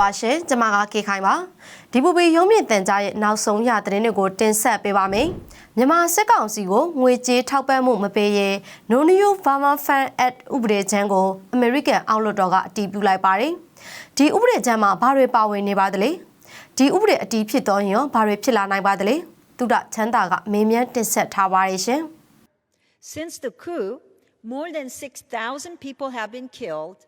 ပါရှင်ကျွန်မကကေခိုင်ပါဒီပူပီရုံးမြင့်တန်ကြားရဲ့နောက်ဆုံးရသတင်းတွေကိုတင်ဆက်ပေးပါမယ်မြန်မာစစ်ကောင်စီကိုငွေကြေးထောက်ပံ့မှုမပေးရင် No New Burma Fund Act ဥပဒေချမ်းကိုအမေရိကန်အောက်လွှတ်တော်ကအတည်ပြုလိုက်ပါတယ်ဒီဥပဒေချမ်းမှာဘာတွေပါဝင်နေပါသလဲဒီဥပဒေအတည်ဖြစ်တော့ရင်ရောဘာတွေဖြစ်လာနိုင်ပါသလဲသူဒချမ်းသာကမေးမြန်းတင်ဆက်ထားပါရရှင် Since the coup, more than 6,000 people have been killed.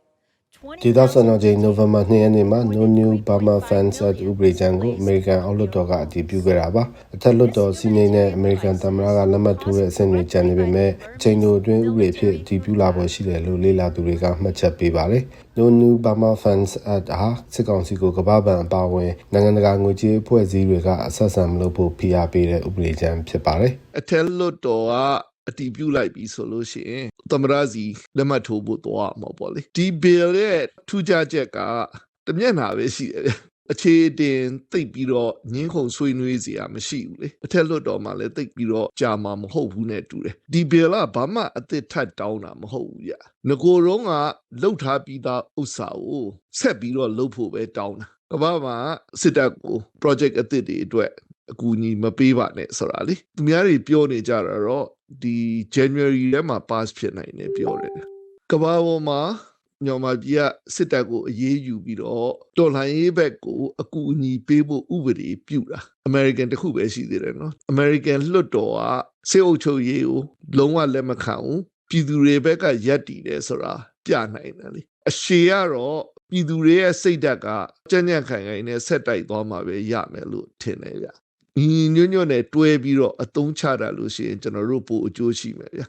ဒေသစံတော်ချိန်နိုဝင်ဘာ2ရက်နေ့မှာ No New Burma Fund Act ဥပဒေကြမ်းကိုအမေရိကန်အောက်လွှတ်တော်ကအတည်ပြုခဲ့တာပါအထက်လွှတ်တော်စီမင်းနဲ့အမေရိကန်သမ္မတကလက်မှတ်ထိုးတဲ့အဆင့်တွေကျန်နေပေမဲ့အချိန်တိုအတွင်းဥပဒေဖြစ်အတည်ပြုလာဖို့ရှိတယ်လို့လေ့လာသူတွေကမှတ်ချက်ပေးပါတယ် No New Burma Fund Act ဟာစစ်ကောင်စီကိုကမ္ဘာ့ဘဏ်အပါအဝင်နိုင်ငံတကာငွေကြေးအဖွဲ့အစည်းတွေကအဆက်အဆံမလုပ်ဖို့ဖိအားပေးတဲ့ဥပဒေကြမ်းဖြစ်ပါတယ်အထက်လွတ်တော်က အတီးပြုတ်လိုက်ပြီဆိုလို့ရှိရင်သမရစီလက်မှတ်ထိုးဖို့တော့မှာပေါ့လေဒီ bill ရဲ့ထူးခြားချက်ကတစ်မျက်နှာပဲရှိတယ်ဗျအခြေတင်သိပ်ပြီးတော့ငင်းခုန်ဆွေးနွေးစရာမရှိဘူးလေအထက်လွတ်တော်မှာလည်းသိပ်ပြီးတော့ကြာမှာမဟုတ်ဘူးနဲ့တူတယ်ဒီ bill ကဘာမှအသစ်ထပ်တောင်းတာမဟုတ်ဘူးဗျငကိုယ်တော့ကလှုပ်ထားပြီးသားဥစ္စာကိုဆက်ပြီးတော့လှုပ်ဖို့ပဲတောင်းတာကမ္ဘာမှာစစ်တပ်ကို project အသစ်တွေအတွက် အကူအညီမပေးပါနဲ့ဆိုတာလေသူများတွေပြောနေကြတာတော့ဒီ January ထဲမှာ pass ဖြစ်နိုင်တယ်ပြောတယ်ကမ္ဘာပေါ်မှာညောင်မကြီးကစစ်တပ်ကိုအရေးယူပြီးတော့တော်လှန်ရေးဘက်ကိုအကူအညီပေးဖို့ဥပဒေပြုတာ American တခုပဲရှိသေးတယ်နော် American လွှတ်တော်ကစစ်အုပ်ချုပ်ရေးကိုလုံးဝလက်မခံဘူးပြည်သူတွေဘက်ကရက်တည်တယ်ဆိုတာပြနိုင်တယ်လေအရှေကတော့ပြည်သူတွေရဲ့စိတ်ဓာတ်ကကြံ့ကြံ့ခိုင်ခိုင်နဲ့ဆက်တိုက်သွားမှာပဲရမယ်လို့ထင်တယ်ဗျ ညီညွတ်ညွတ်နဲ့တွဲပြီးတော့အသုံးချတာလို့ရှိရင်ကျွန်တော်တို့ပိုအကျိုးရှိမယ်ဗျ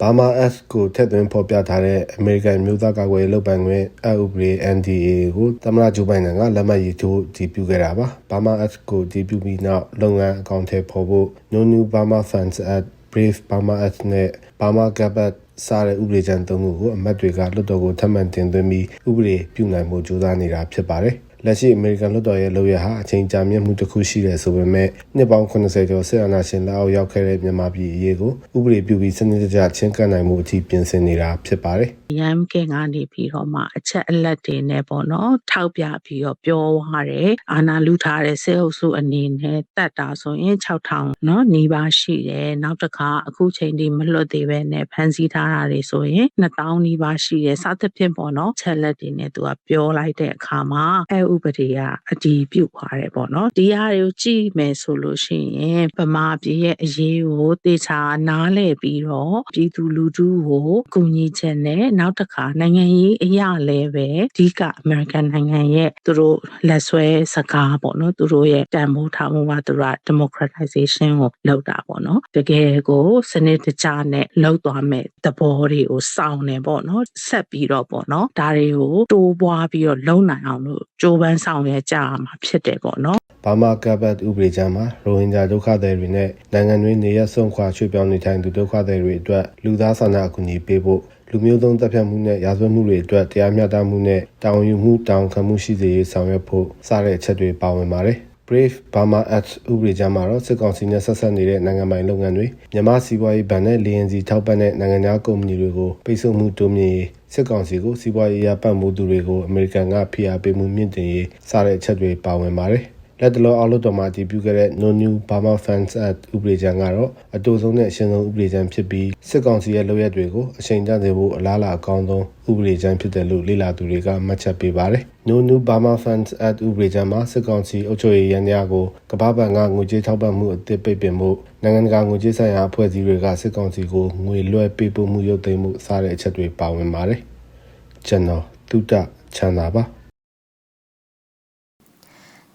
Burma Act ကိုထည့်သွင်းဖော်ပြထားတဲ့ American မျိုးသားကာကွယ်ရေးလုပ်ပိုင်ခွင့်အဥပဒေ NDA ကိုသမ္မတဂျိုးဘိုင်ဒန်ကလက်မှတ်ရေးထိုးတည်ပြုခဲ့တာပါ။ Burma Act ကိုတည်ပြုပြီးနောက်လုပ်ငန်းအကောင့်ထဲပေါ်ဖို့ No New Burma Funds Act, Brave Burma Act နဲ့ Burma Gap Act စတဲ့ဥပဒေကြမ်းသုံးခုကိုအမတ်တွေကလွှတ်တော်ကိုထပ်မံတင်သွင်းပြီးဥပဒေပြုနိုင်မှုကြိုးစားနေတာဖြစ်ပါတယ်။ လက်ရှိအမေရိကန်လွှတ်တော်ရဲ့လုပ်ရဟာအချိန်ကြာမြင့်မှုတစ်ခုရှိတယ်ဆိုပေမဲ့နှစ်ပေါင်း80ကျော်ဆက်အာဏာရှင်လက်အောက်ရောက်ခဲ့တဲ့မြန်မာပြည်အရေးကိုဥပဒေပြုပြီးစနစ်တကျချင်းကပ်နိုင်မှုအထိပြင်ဆင်နေတာဖြစ်ပါတယ်။ရမ်းကင်ကနေပြီးတော့မှအချက်အလက်တွေနဲ့ပေါ့နော်ထောက်ပြပြီးတော့ပြောသွားတယ်အာနာလူထားတဲ့စေအုပ်စုအနေနဲ့တတ်တာဆိုရင်6000နော်နေပါရှိတယ်နောက်တစ်ခါအခုချိန်ဒီမလွတ်သေးပဲနဲ့ဖန်စီထားတာတွေဆိုရင်2000နေပါရှိတယ်စသဖြင့်ပေါ့နော်ချက်လက်တွေနဲ့သူကပြောလိုက်တဲ့အခါမှာအဲဥပဒေကအတီးပြုတ်သွားတယ်ပေါ့နော်ဒီဟာတွေကိုကြည့်မယ်ဆိုလို့ရှိရင်ဗမာပြည်ရဲ့အရေးကိုတေချာနားလည်ပြီးတော့ပြည်သူလူထုကိုကူညီချက်နဲ့နောက်တစ်ခါနိုင်ငံရေးအရာလည်းပဲအဓိကအမေရိကန်နိုင်ငံရဲ့သူတို့လက်ဆွဲစကားပေါ့နော်သူတို့ရဲ့တန်ဖိုးထားမှုကသူတို့က democratization ကိုလုပ်တာပေါ့နော်တကယ်ကိုစနစ်တကျနဲ့လုပ်သွားမယ်သဘောတွေကိုစောင့်နေပေါ့နော်ဆက်ပြီးတော့ပေါ့နော်ဒါတွေကိုတိုးပွားပြီးတော့လုံနိုင်အောင်လို့ကြိုးပမ်းဆောင်ရွက်ကြရမှာဖြစ်တယ်ပေါ့နော်ဘာမာကဘတ်ဥပဒေကြမ်းမှာရိုဟင်ဂျာဒုက္ခသည်တွေနဲ့နိုင်ငံတွင်းနေရဆုံးခွာရွှေ့ပြောင်းနေထိုင်သူဒုက္ခသည်တွေအတွက်လူသားစာနာအကူအညီပေးဖို့လူမျိုးသုံးတပ်ဖြတ်မှုနဲ့ရာဇဝတ်မှုတွေအတွက်တရားမျှတမှုနဲ့တာဝန်ယူမှုတာဝန်ခံမှုရှိစေရေးဆောင်ရွက်ဖို့စတဲ့အချက်တွေပါဝင်ပါတယ်။ Brave Burma Act ဥပဒေကြမ်းမှာတော့စစ်ကောင်စီနဲ့ဆက်ဆက်နေတဲ့နိုင်ငံပိုင်လုပ်ငန်းတွေမြန်မာစီးပွားရေးဗန်နဲ့လီယန်စီထောက်ပံ့တဲ့နိုင်ငံခြားကုမ္ပဏီတွေကိုပိတ်ဆို့မှုတိုးမြင့်ရေး စစ်ကောင်စီကိုစီးပွားရေးရပတ်မှုသူတွေကိုအမေရိကန်ကဖိအားပေးမှုမြင့်တင်ရေးစတဲ့အချက်တွေပါဝင်ပါတယ်။ လက်တလောအောက်လွှတ်တော်မှာတည်ပြုခဲ့တဲ့ No New Burma Funds Act ဥပဒေကြမ်းကတော့အတူဆုံးနဲ့အရှင်းဆုံးဥပဒေကြမ်းဖြစ်ပြီးစစ်ကောင်စီရဲ့လုပ်ရက်တွေကိုအချိန်ကျစေဖို့အလားအလာအကောင်းဆုံးဥပဒေကြမ်းဖြစ်တယ်လို့လေ့လာသူတွေကမှတ်ချက်ပေးပါတယ်။ No New Burma Funds Act ဥပဒေကြမ်းမှာစစ်ကောင်စီအုပ်ချုပ်ရေးရန်ရာကိုကမ္ဘာ့ဘဏ်ကငွေကြေးထောက်ပံ့မှုအသစ်ပိတ်ပင်မှုနိုင်ငံတကာငွေကြေးဆိုင်ရာအဖွဲ့အစည်းတွေကစစ်ကောင်စီကိုငွေလွှဲပေးပို့မှုရုပ်သိမ်းမှုစတဲ့အချက်တွေပါဝင်ပါတယ်။ကျွန်တော်တုဒ္ဒချမ်းသာပါ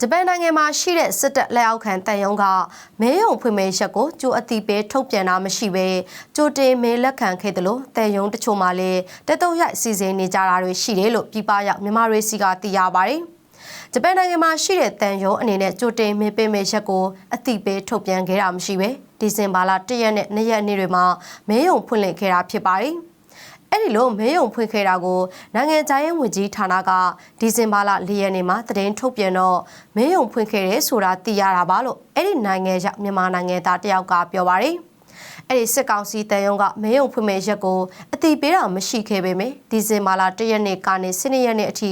ဂျပန်နိုင်ငံမှာရှိတဲ့စစ်တပ်လက်အောက်ခံတန်ယုံကမဲယုံဖွင့်မဲရက်ကိုကြိုအတိပေးထုတ်ပြန်တာမရှိဘဲကြိုတင်မဲလက်ခံခဲ့တယ်လို့တန်ယုံတချို့မှလည်းတက်တော့ရိုက်စီစဉ်နေကြတာတွေရှိတယ်လို့ပြည်ပရောက်မြန်မာရေးစီကသိရပါတယ်။ဂျပန်နိုင်ငံမှာရှိတဲ့တန်ယုံအနေနဲ့ကြိုတင်မဲပေးမဲရက်ကိုအတိပေးထုတ်ပြန်ခဲ့တာမရှိဘဲဒီဇင်ဘာလ၁ရက်နဲ့၂ရက်နေ့တွေမှာမဲယုံဖွင့်လှစ်ခဲ့တာဖြစ်ပါတယ်။ အဲ့ဒီလိုမဲယုံဖွင့်ခဲ့တာကိုနိုင်ငံခြားရေးဝန်ကြီးဌာနကဒီဇင်ဘာလ၄ရက်နေ့မှာသတင်းထုတ်ပြန်တော့မဲယုံဖွင့်ခဲ့တယ်ဆိုတာသိရတာပါလို့အဲ့ဒီနိုင်ငံရောက်မြန်မာနိုင်ငံသားတယောက်ကပြောပါတယ်အဲ့ဒီစစ်ကောင်စီတန်ယုံကမဲယုံဖွင့်မဲ့ရက်ကိုအတိပေးတာမရှိခဲ့ပေမယ့်ဒီဇင်ဘာလ၁ရက်နေ့ကနေ၁၂ရက်နေ့အထိ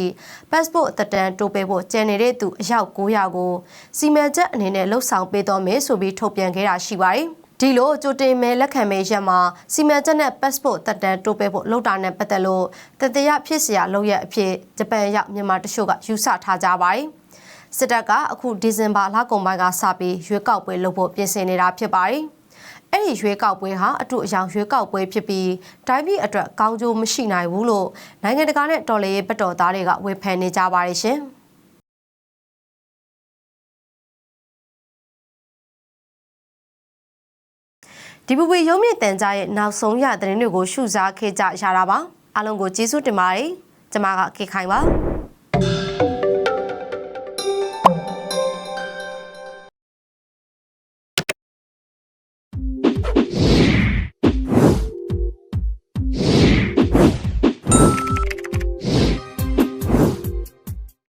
passport အသက်တမ်းတိုးပေးဖို့ကြံနေတဲ့သူအယောက်900ကိုစီမံချက်အနေနဲ့လှုပ်ဆောင်ပေးတော်မယ်ဆိုပြီးထုတ်ပြန်ခဲ့တာရှိပါတယ်။ ဒီလိုကြိုတင်မဲလက်ခံမဲရက်မှာစီမံချက်နဲ့ passport တက်တန်းတိုးပေးဖို့လှုပ်တာနဲ့ပတ်သက်လို့တတရဖြစ်စရာလုပ်ရအဖြစ်ဂျပန်ရောက်မြန်မာတချို့ကယူဆထားကြပါတယ်။စစ်တပ်ကအခုဒီဇင်ဘာလကုန်ပိုင်းကစပြီးရွေးကောက်ပွဲလုပ်ဖို့ပြင်ဆင်နေတာဖြစ်ပါတယ်။အဲ့ဒီရွေးကောက်ပွဲဟာအတူအယောင်ရွေးကောက်ပွဲဖြစ်ပြီးတိုင်းပြည်အတွက်ကောင်းကျိုးမရှိနိုင်ဘူးလို့နိုင်ငံတကာနဲ့တော်လှန်ရေးဗတ်တော်သားတွေကဝေဖန်နေကြပါတယ်ရှင်။ DPP ရုံးမြင့်တန်ကြားရဲ့နောက်ဆုံးရသတင်းတွေကိုရှုစားခဲ့ကြရတာပါအားလုံးကိုကျေးဇူးတင်ပါတယ်ကျွန်မကခေခိုင်ပါ